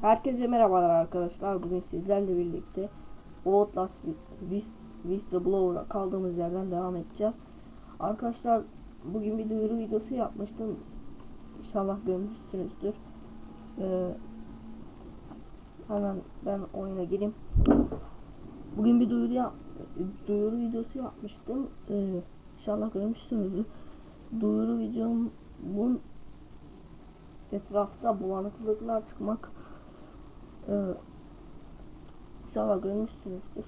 Herkese merhabalar arkadaşlar. Bugün sizlerle birlikte Outlast Whistleblower'a kaldığımız yerden devam edeceğiz. Arkadaşlar bugün bir duyuru videosu yapmıştım. İnşallah görmüşsünüzdür. Ee, hemen ben oyuna gireyim. Bugün bir duyuru yap duyuru videosu yapmıştım. Ee, inşallah görmüşsünüzdür. Duyuru videom bu etrafta bulanıklıklar çıkmak ee, inşallah görmüşsünüzdür.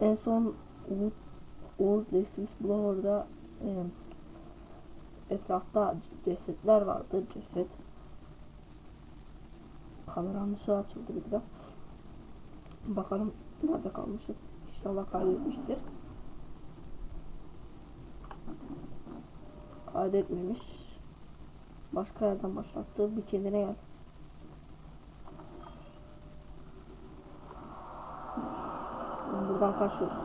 En son Old, Old Restless Blower'da e, etrafta cesetler vardı. Ceset. Kameram dışı açıldı bir de. Bakalım nerede kalmışız. İnşallah kaydetmiştir. Kaydetmemiş. Başka yerden başlattı. Bir kendine gel. Buradan kaçıyoruz.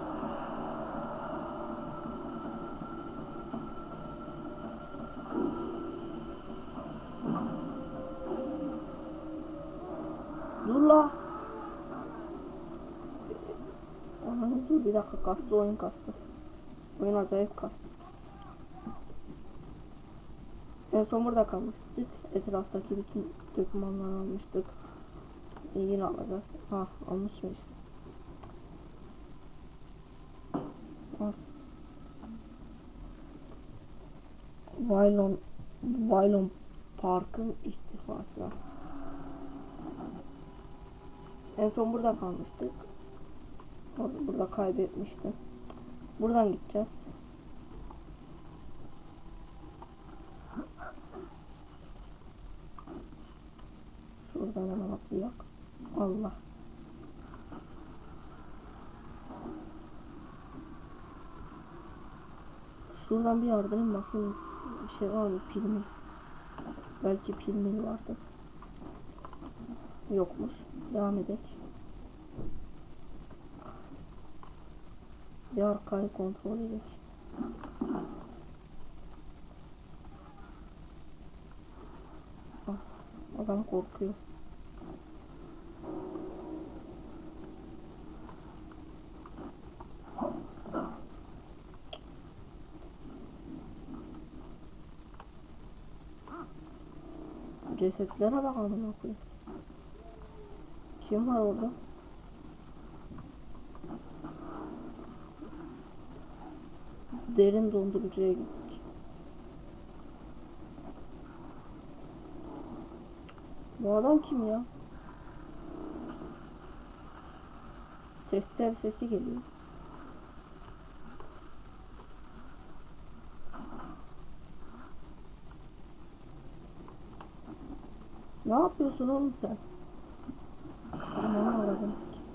Dur la. Ananı dur bir dakika kastı oyun kastı. Oyun acayip kastı. En son burada kalmıştık. Etraftaki bütün dokümanları almıştık. E, yine alacağız. Ha almış mıyız? As. Vaylon Vaylon Park'ın istifası. En son burada kalmıştık. Burada kaybetmiştim. Buradan gideceğiz. Atlayak. Allah. Şuradan bir yardırayım bakayım. Şey var mı? Pil mi? Belki pil mi vardı. Yokmuş. Devam edelim. Bir arkayı kontrol edelim. As. Adam korkuyor. Cesetlere bak amına koyayım. Kim var orada? Derin dondurucuya gittik. Bu adam kim ya? Tester sesi geliyor. Ne yapıyorsun oğlum sen? Aman avradını sikeyim.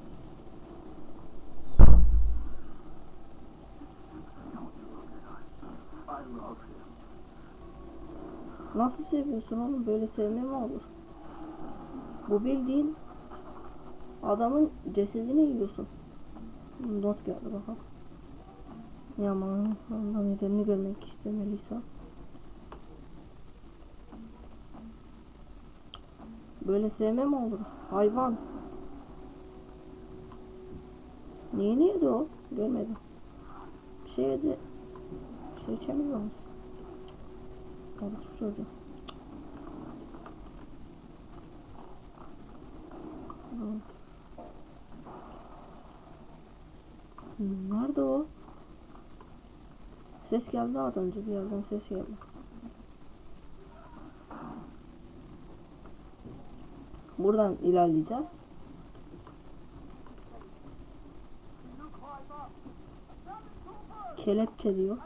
Nasıl seviyorsun oğlum? Böyle sevme mi olur? Bu bildiğin adamın cesedini yiyorsun. Not geldi bakalım. Yaman Allah nedenini görmek istemeliyse. Böyle sevme mi olur? Hayvan. Niye neydi o? Görmedim. Bir şey yedi. Bir şey içemiyor musun? Hadi çocuğum. Nerede o? Ses geldi az önce bir yerden ses geldi. Buradan ilerleyeceğiz. Kelepçe diyor.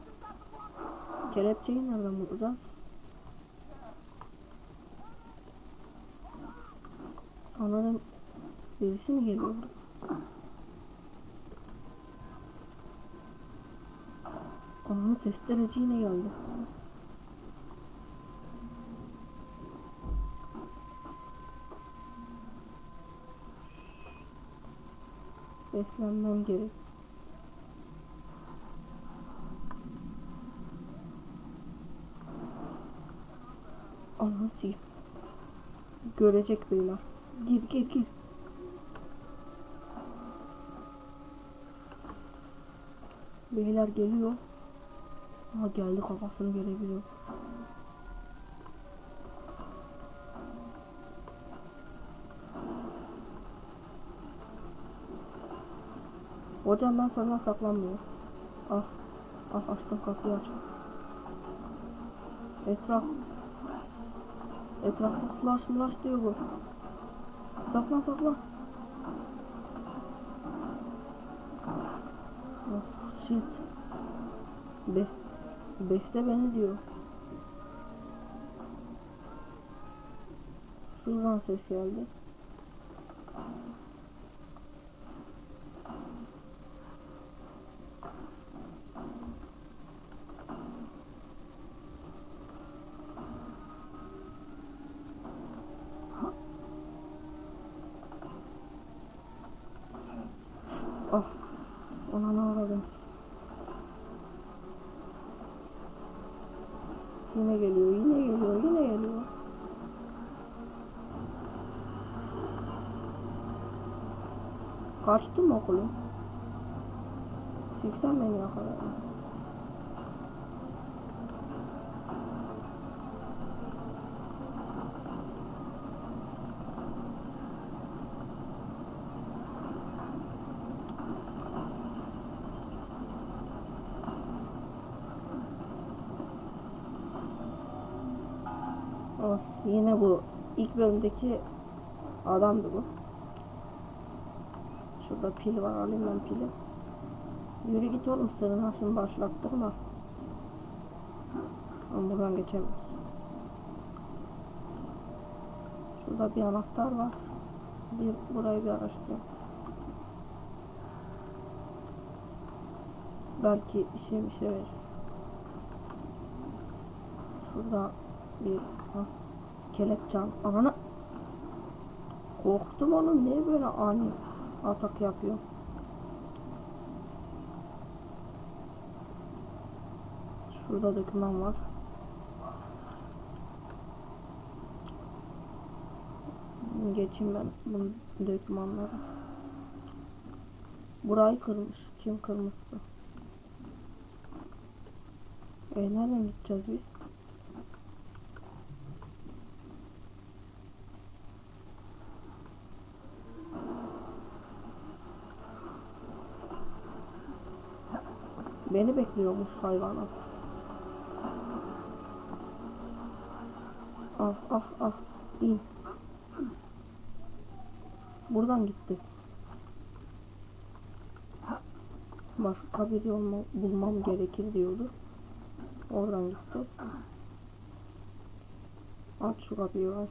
Kelepçeyi nereden bulacağız? Sanırım birisi mi geliyor? Ananı testereci yine geldi. Beslenmem gerek. Ananı sikeyim. Görecek beyler. Gir gir gir. Beyler geliyor. Aha geldi kafasını görebiliyor. Hocam ben senden saklanmıyorum. Ah. Ah açtım kapıyı aç. Etraf. Etrafta slash mlash diyor bu. Saklan saklan. Oh shit. Best, beste beni diyor. Şuradan ses geldi. Ah. Ona ne uğradım? Yine geliyor, yine geliyor, yine geliyor. Kaçtı mı okulun? Siksen beni yakalayamaz. Of, yine bu ilk bölümdeki adamdı bu. Şurada pil var alayım ben pili. Yürü git oğlum sırrına şimdi başlattırma. Ama buradan geçemiyoruz. Şurada bir anahtar var. Bir burayı bir araştırayım. Belki işe bir şey verir. Şurada bir ha, kelepçem. Ananı korktum oğlum niye böyle ani atak yapıyor? Şurada döküman var. Geçeyim ben bu dökümanları. Burayı kırmış. Kim kırmışsa. E nereden gideceğiz biz? Beni bekliyormuş hayvanat. Ah ah ah in. Buradan gitti. Başka bir yol bulmam gerekir diyordu. Oradan gitti. Aç şu kapıyı var.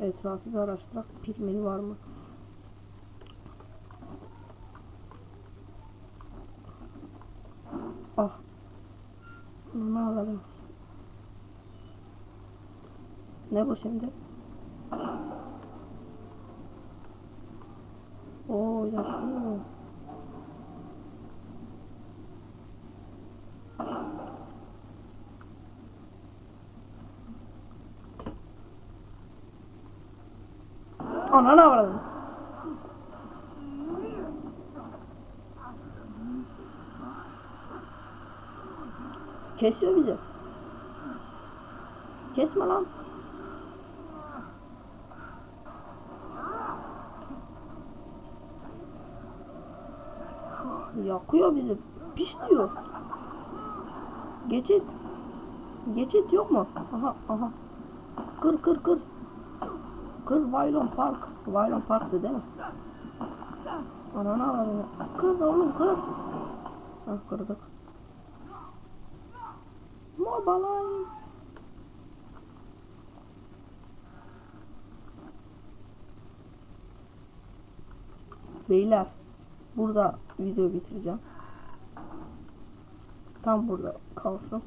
Etrafı bir araştırak mil var mı? Ah. Ne alalım? Ne bu şimdi? Oo yakıyor. Ana ne var? Kesiyor bizi. Kesme lan. Yakıyor bizi. Piş diyor. Geçit. Geçit yok mu? Aha aha. Kır kır kır. Kır Vaylon Park. Vaylon Park'tı değil mi? Anana var ya. Kır oğlum kır. Ah kırdık. Morbalayım. Beyler burada video bitireceğim. Tam burada kalsın.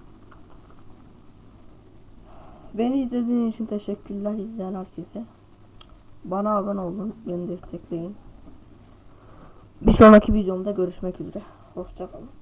Beni izlediğiniz için teşekkürler izleyen herkese. Bana abone olun, beni destekleyin. Bir sonraki videomda görüşmek üzere. Hoşçakalın.